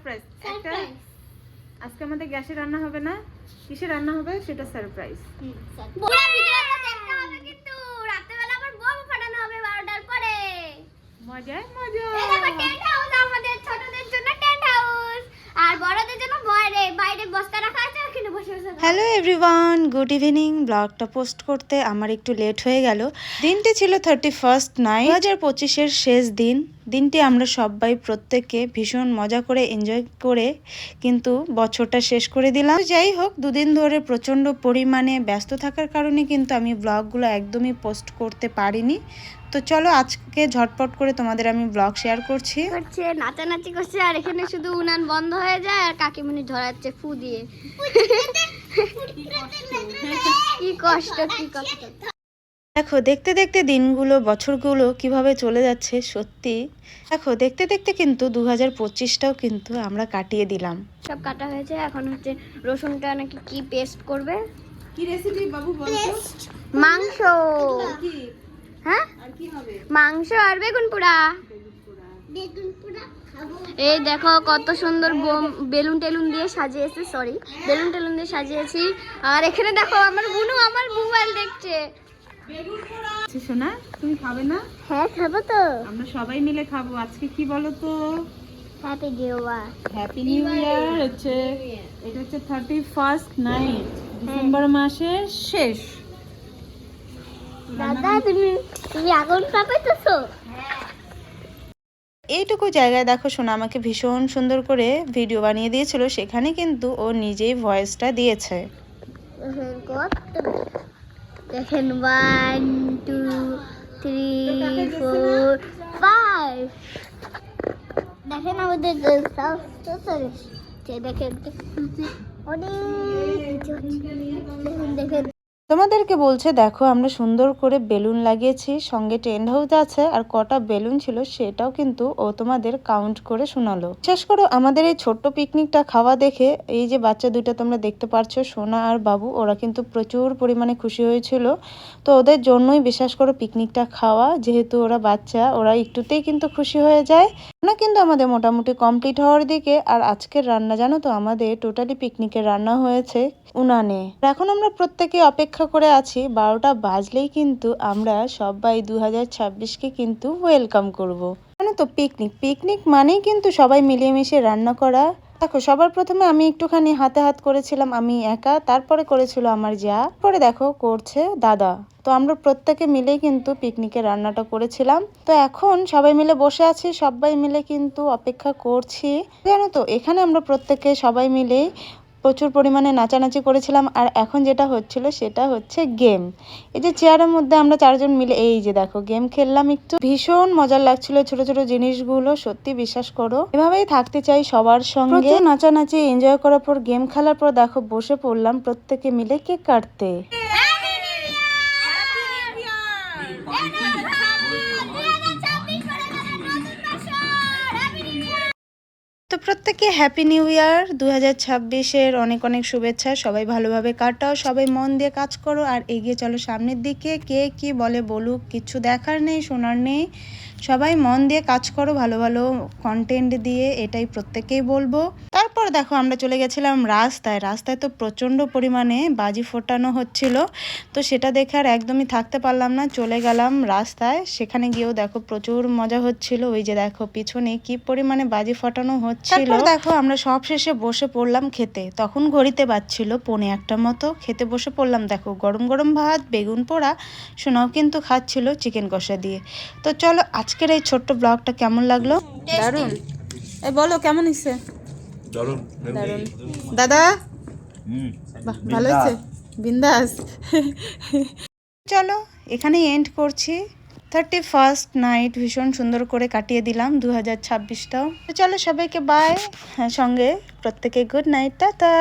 Surprise একটা আজকে আমাদের গ্যাসে রান্না হবে না কিসে রান্না হবে সেটা সারপ্রাইজ পুরো ভিডিওটা দেখতে হবে কিন্তু রাত্রেবেলা আবার বোম ফাটানো হবে 12টার পরে। মজায় মজা। এই দেখো টেন্ট হাউস আমাদের ছোটদের জন্য টেন্ট হাউস আর বড়দের জন্য বাইরে বাইরে বস্তা রাখা আছে ওখানে বসে বসে হ্যালো এভরিওয়ান গুড ইভিনিং ব্লগটা পোস্ট করতে আমার একটু লেট হয়ে গেল। দিনটি ছিল থার্টি ফার্স্ট নাইট দু হাজার পঁচিশের শেষ দিন। দিনটি আমরা সবাই প্রত্যেকে ভীষণ মজা করে এনজয় করে কিন্তু বছরটা শেষ করে দিলাম। যাই হোক দুদিন ধরে প্রচণ্ড পরিমাণে ব্যস্ত থাকার কারণে কিন্তু আমি ব্লগগুলো একদমই পোস্ট করতে পারিনি। তো চলো আজকে ঝটপট করে তোমাদের আমি ব্লগ শেয়ার করছি। করছে নাচানাচি করছে আর এখানে শুধু উনান বন্ধ হয়ে যায় আর কাকিমুনি ধরাচ্ছে ফু দিয়ে। কি কষ্ট কি কষ্ট। দেখো দেখতে দেখতে দিনগুলো বছরগুলো কীভাবে চলে যাচ্ছে সত্যি। দেখো দেখতে দেখতে কিন্তু দু হাজার পঁচিশটাও কিন্তু আমরা কাটিয়ে দিলাম। সব কাটা হয়েছে এখন হচ্ছে রসুনটা নাকি কি পেস্ট করবে? কি রেসিপি বাবু মাংস। হ্যাঁ? আর কি হবে? মাংস আর বেগুন পোড়া। এই দেখো কত সুন্দর বেলুন টেলুন দিয়ে সাজিয়েছে সরি বেলুন টেলুন দিয়ে সাজিয়েছি। আর এখানে দেখো আমার বুনু আমার মোবাইল দেখছে। সোনা তুমি খাবে না? হ্যাঁ খাব তো। আমরা সবাই মিলে খাব। আজকে কি বলো তো happy Diwali happy new year হচ্ছে এটা হচ্ছে থার্টি ফার্স্ট নাইট ডিসেম্বর মাসের শেষ। দাদা তুমি তুমি আগুন পাবে তো তো এইটুকু জায়গায় দেখো শোনা আমাকে ভীষণ সুন্দর করে ভিডিও বানিয়ে দিয়েছিল। সেখানে কিন্তু ও নিজেই ভয়েসটা দিয়েছে। দেখেন কত দেখেন one two three four five দেখেন আমাদের দেখেন অনেক কিছু হচ্ছে। তোমাদেরকে বলছে, দেখো, আমরা সুন্দর করে বেলুন লাগিয়েছি, সঙ্গে টেন্ট হাউস আছে, আর কটা বেলুন ছিল, সেটাও কিন্তু ও তোমাদের কাউন্ট করে শোনালো। বিশ্বাস করো, আমাদের এই ছোট্ট পিকনিকটা খাওয়া দেখে, এই যে বাচ্চা দুইটা তোমরা দেখতে পাচ্ছ সোনা আর বাবু, ওরা কিন্তু প্রচুর পরিমাণে খুশি হয়েছিল। তো ওদের জন্যই বিশ্বাস করো পিকনিকটা খাওয়া, যেহেতু ওরা বাচ্চা, ওরা একটুতেই কিন্তু খুশি হয়ে যায়। না কিন্তু আমাদের মোটামুটি কমপ্লিট হওয়ার দিকে, আর আজকের রান্না, জানো তো, আমাদের টোটালি পিকনিকের রান্না হয়েছে উনানে। এখন আমরা প্রত্যেকে অপেক্ষা করে আছি বারোটা বাজলেই কিন্তু আমরা সবাই দু হাজার ছাব্বিশকে কিন্তু ওয়েলকাম করব। জানো তো পিকনিক পিকনিক মানেই কিন্তু সবাই মিলেমিশে রান্না করা। দেখো, সবার প্রথমে আমি একটুখানি হাতে হাত করেছিলাম, আমি একা। তারপরে করেছিল আমার যা। পরে দেখো, করছে দাদা। তো আমরা প্রত্যেকে মিলেই কিন্তু পিকনিকের রান্নাটা করেছিলাম। তো এখন সবাই মিলে বসে আছি, সবাই মিলে কিন্তু অপেক্ষা করছি। জানো তো, এখানে আমরা প্রত্যেকে সবাই মিলেই প্রচুর পরিমাণে নাচানাচি করেছিলাম আর এখন যেটা হচ্ছিল সেটা হচ্ছে গেম। এই যে চেয়ারের মধ্যে আমরা চারজন মিলে এই যে দেখো গেম খেললাম একটু। ভীষণ মজার লাগছিল ছোট ছোট জিনিসগুলো সত্যি বিশ্বাস করো। এভাবেই থাকতে চাই সবার সঙ্গে। নাচানাচি এনজয় করার পর গেম খেলার পর দেখো বসে পড়লাম প্রত্যেকে মিলে কেক কাটতে। তো প্রত্যেকে হ্যাপি নিউ ইয়ার দু হাজার ছাব্বিশের অনেক অনেক শুভেচ্ছা। সবাই ভালোভাবে কাটাও, সবাই মন দিয়ে কাজ করো আর এগিয়ে চলো সামনের দিকে। কে কি বলে বলুক, কিছু দেখার নেই, শোনার নেই। সবাই মন দিয়ে কাজ করো, ভালো ভালো কন্টেন্ট দিয়ে, এটাই প্রত্যেকেই বলব। তারপর দেখো আমরা চলে গেছিলাম রাস্তায়। রাস্তায় তো প্রচণ্ড পরিমাণে বাজি ফোটানো হচ্ছিল। তো সেটা দেখে আর একদমই থাকতে পারলাম না চলে গেলাম রাস্তায়। সেখানে গিয়েও দেখো প্রচুর মজা হচ্ছিল। ওই যে দেখো পিছনে কি পরিমাণে বাজি ফোটানো হচ্ছিল। দেখো আমরা সব শেষে বসে পড়লাম খেতে। তখন ঘড়িতে বাজছিল পৌনে একটা মতো। খেতে বসে পড়লাম দেখো গরম গরম ভাত বেগুন পোড়া সোনাও কিন্তু খাচ্ছিল চিকেন কষা দিয়ে। তো চলো আজকের এই ছোট্ট ব্লগটা কেমন লাগল? দারুণ এই বলো কেমন হয়েছে দারুণ দাদা? বাহ ভালো হয়েছে। বিন্দাস। চলো এখানেই এন্ড করছি। থার্টি ফার্স্ট নাইট ভীষণ সুন্দর করে কাটিয়ে দিলাম দু হাজার ছাব্বিশটাও চলো সবাইকে বাই সঙ্গে। প্রত্যেকে গুড নাইট টাটা।